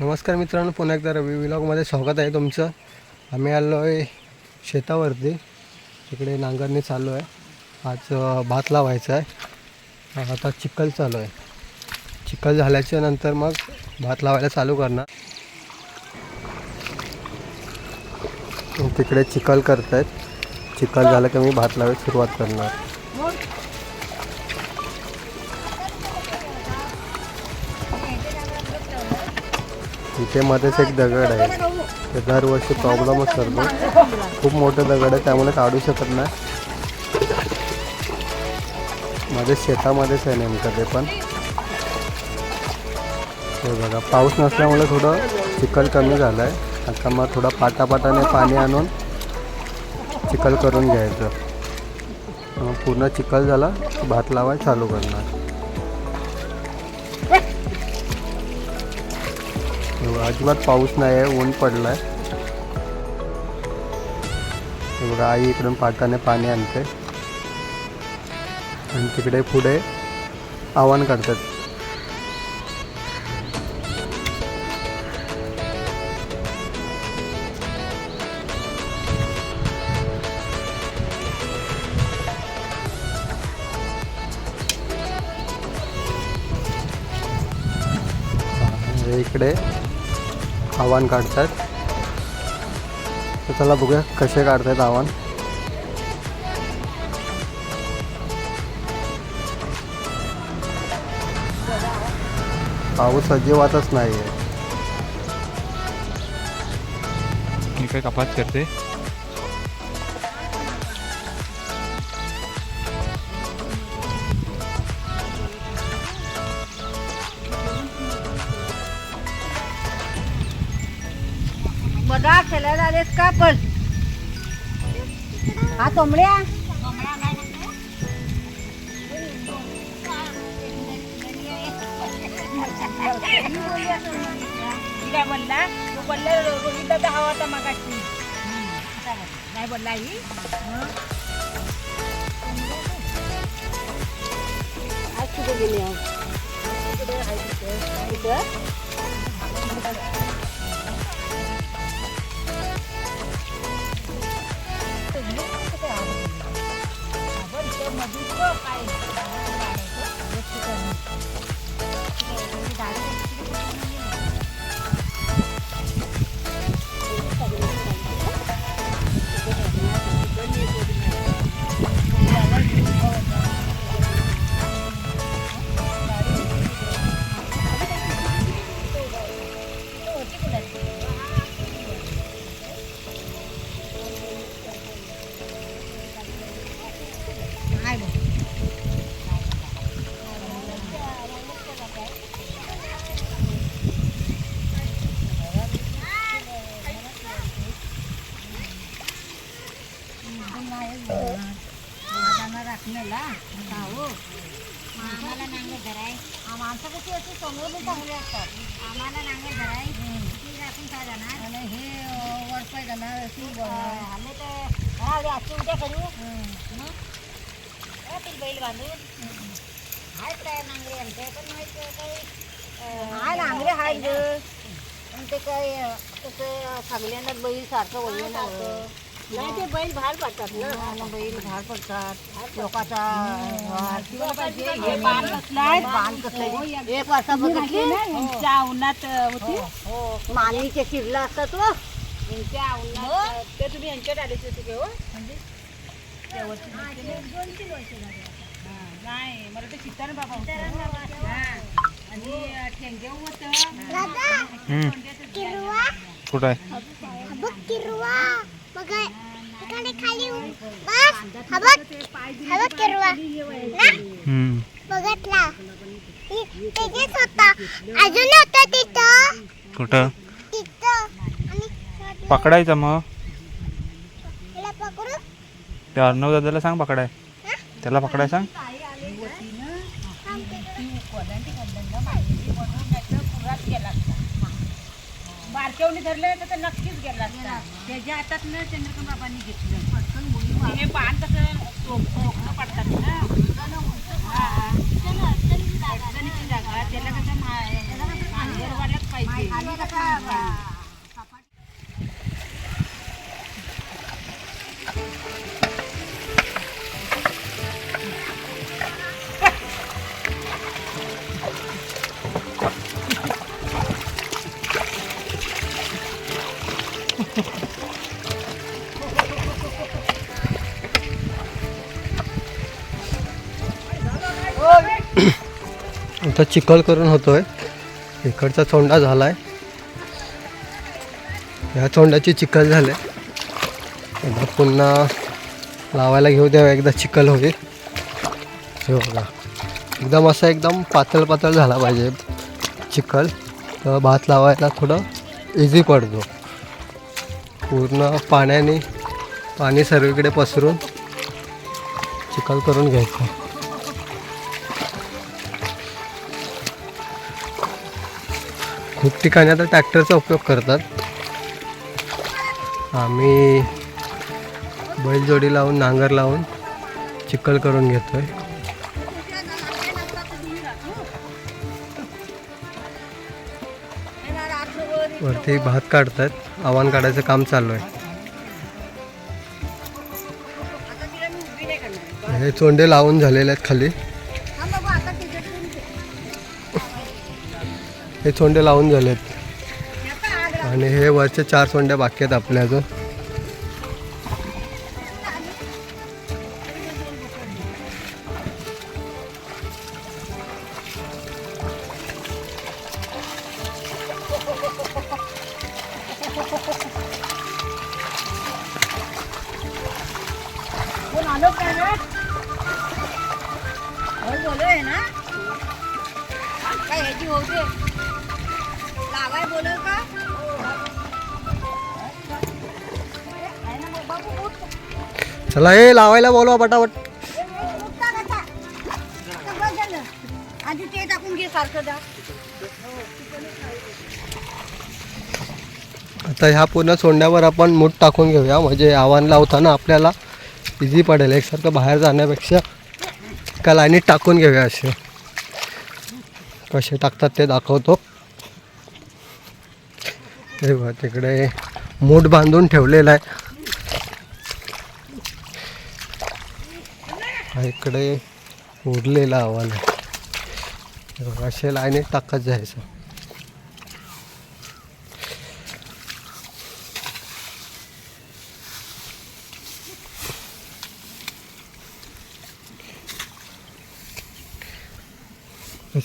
नमस्कार मित्रांनो पुन्हा एकदा रवी विलॉगमध्ये स्वागत आहे तुमचं. आम्ही आलो आहे शेतावरती. तिकडे नांगरणी चालू आहे. आज भात लावायचा आहे. आता चिखल चालू आहे. चिखल झाल्याच्यानंतर मग भात लावायला चालू करणार. तिकडे चिखल करत आहेत चिखल झालं की मी भात लावायला सुरुवात करणार. इथे मध्येच एक दगड आहे. ते दरवर्षी प्रॉब्लेमच करतो. खूप मोठं दगड आहे त्यामुळे काढू शकत नाही. मध्ये शेतामध्येच आहे नेमकं ते पण. हे बघा पाऊस नसल्यामुळे थोडं चिखल कमी झालं आहे आता मग थोडा पाटापाटाने पाणी आणून चिखल करून घ्यायचं. पूर्ण चिखल झाला भात लावायला चालू करणार. अजिबात पाऊस नाही आहे ऊन पडलं आहे एवढं बघा आई इकडून पाटाने पाणी आणते. आणि तिकडे पुढे आव्हान करतात. इकडे आव्हान काढतात. तर चला बघूया कसे काढतात आव्हान. पाऊस अजिबातच नाही आहे मी काय कपात करते? बघा खेळायला आलेस का पण हा कोंबड्या? काय बोलला? तू बोलला रोहितला तर हवा होता मागाशी. नाही बोलला ही आज कुठे गेली? เพิ่มไป आम्हाला नांगे धराय. माणसं कशी अशी समोर चांगली असतात. आम्हाला नांगे धराय. ती राखून काय जाणार? आणि हे वरपाय जाणार आम्ही तर हा अशी उद्या करू. मग? ती बैल बांधून. आहेत काय नांगरे आमचे? पण माहीत काही हाय नांगरे पण ते काय तसं सगळ्यांना बैल सारखं वळलं नाही ते बैल बाहेर पडतात ना. बैल बाहेर पडतात. लोकांचा हे बाण कसलाय? बाण कसलाय? एक वाजता बघितली? यांच्या उन्हात होती? मानवीचे शिरला असतात व यांच्या उन्हात ते तुम्ही यांच्यात आलेच होते हो? हा, नाही. मला ते सीताराम बाबा होते. आणि ठेंगे होतं. कुठं आहे? बघा इकडे खाली बस किरवा ना. बघितला तेजेच होता अजून होता तिथं. कुठं? तिथं. पकडायचं मग. पकडू? ते अर्णव दादाला सांग पकडाय. त्याला पकडाय सांग. बारकेवणी धरले तर ते नक्कीच गेला असता. त्याच्या हातात ना चंद्रकांत बाबांनी घेतलं. हे बाण कसं पडतात ना. आता चिखल करून होतोय. इकडचा चोंडा झालाय. ह्या चोंडाची चिखल झाले. एकदा पुन्हा लावायला घेऊ द्या एकदा चिखल होईल. हे बघा. एकदम असा एकदम पातळ पातळ झाला पाहिजे चिखल. तर भात लावायला थोडं इझी पडतो. पूर्ण पाण्याने पाणी सर्वीकडे पसरून चिखल करून घ्यायचं. खूप ठिकाणी आता ट्रॅक्टरचा उपयोग करतात. आम्ही बैलजोडी लावून नांगर लावून चिखल करून घेतो आहे वरती भात काढतात. आव्हान काढायचं काम चालू आहे. हे चोंडे लावून झालेले आहेत खाली. हे चोंडे लावून झालेत. आणि हे वरचे चार चोंड्या बाकी आहेत आपल्या अजून. कोण आलो काय रे? हो बोलय ना? काय ह्याची होते? का? चला हे लावायला बोलवा पटापट. आधी ते टाकून घे सारखं आता ह्या पूर्ण सोंड्यावर आपण मूठ टाकून घेऊया. म्हणजे आव्हान लावताना आपल्याला इझी पडेल. एकसारखं बाहेर जाण्यापेक्षा एका लाईनीत टाकून घेऊया असे. कसे टाकतात ते दाखवतो. हे बघा तिकडे मूठ बांधून ठेवलेला आहे. इकडे उरलेला आव्हान आहे. असे लाईनीत टाकत जायचं.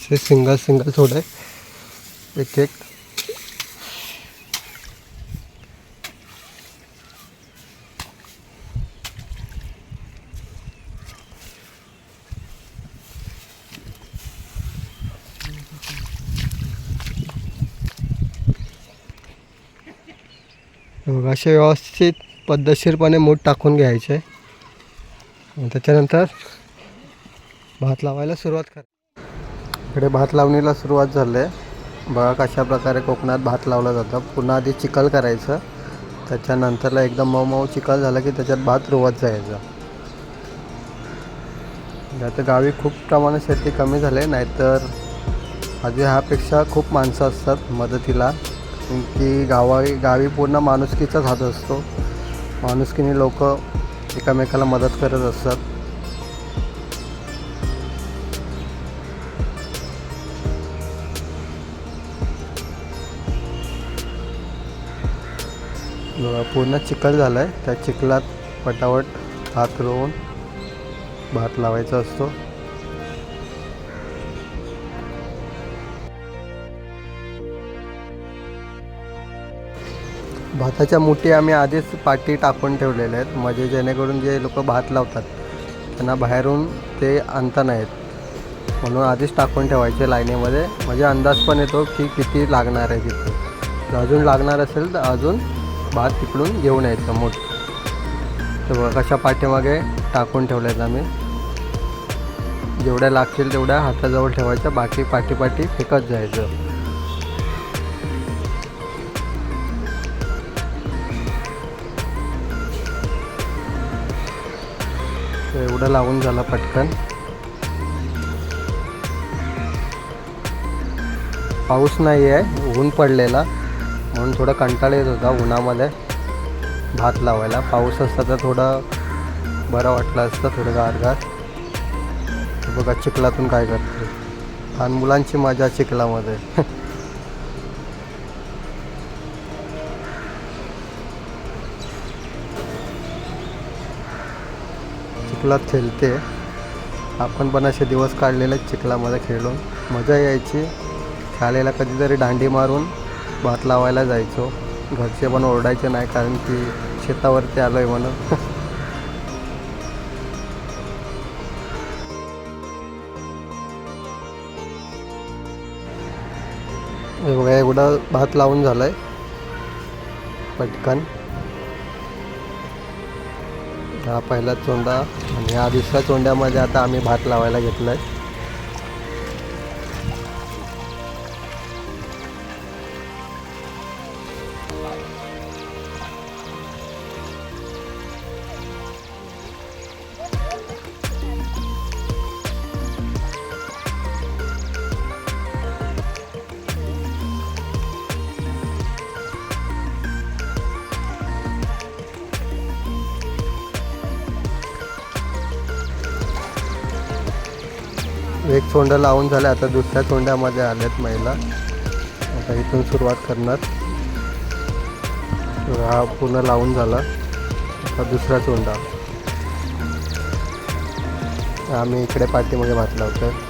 असे सिंगल सिंगल थोडे। एक एक। असे व्यवस्थित पद्धतशीरपणे मूठ टाकून घ्यायचे. त्याच्यानंतर भात लावायला सुरुवात कर इकडे भात लावणीला सुरुवात झाली आहे. बघा कशा प्रकारे कोकणात भात लावला जातं. पुन्हा आधी चिखल करायचं. त्याच्यानंतरला एकदम मऊ मऊ चिखल झालं की त्याच्यात भात रुवत जायचं. आता गावी खूप प्रमाणात शेती कमी झाले नाहीतर आधी ह्यापेक्षा खूप माणसं असतात मदतीला. की गावा गावी पूर्ण माणुसकीचाच हात असतो. माणुसकीने लोक एकामेकाला मदत करत असतात. बघा, पूर्ण चिखल झाला आहे त्या चिखलात पटावट हात रोवून भात लावायचा असतो. भाताच्या मुठी आम्ही आधीच पाठी टाकून ठेवलेल्या आहेत. म्हणजे जेणेकरून जे लोक भात लावतात त्यांना बाहेरून ते आणता नाहीत म्हणून आधीच टाकून ठेवायचे लाईनीमध्ये. म्हणजे अंदाज पण येतो की किती लागणार आहे तिथे. जर अजून लागणार असेल तर अजून भात तिकडून घेऊन यायचं मोठ. तर बघा कशा पाठीमागे टाकून ठेवल्यात आम्ही. जेवढ्या लागतील तेवढ्या हाताजवळ ठेवायच्या बाकी पाठी पाठी फेकत जायचं. एवढं लावून झालं पटकन. पाऊस नाही आहे ऊन पडलेला. म्हणून थोडं कंटाळा येत होता उन्हामध्ये. भात लावायला. पाऊस असता तर थोडं बरं वाटलं असतं थोडं गारगार बघा चिखलातून काय करते. आणि मुलांची मजा चिखलामध्ये. चिखलात खेळते. आपण पण असे दिवस काढलेले चिखलामध्ये खेळून. मजा यायची. शाळेला कधीतरी दांडी मारून भात लावायला जायचो. घरचे पण ओरडायचे नाही कारण की शेतावरती आलो आहे म्हणून. हे बघा एवढा भात लावून झाला आहे पटकन. हा पहिला चोंडा आणि ह्या दुसऱ्या चोंड्यामध्ये आता आम्ही भात लावायला घेतलं आहे एक लावून झालं. आता दुसऱ्या तोंड्यामध्ये आल्यात महिला. आता इथून सुरुवात करणार. हा पूर्ण लावून झाला. आता दुसरा तोंडा आम्ही इकडे पार्टीमध्ये भातला होता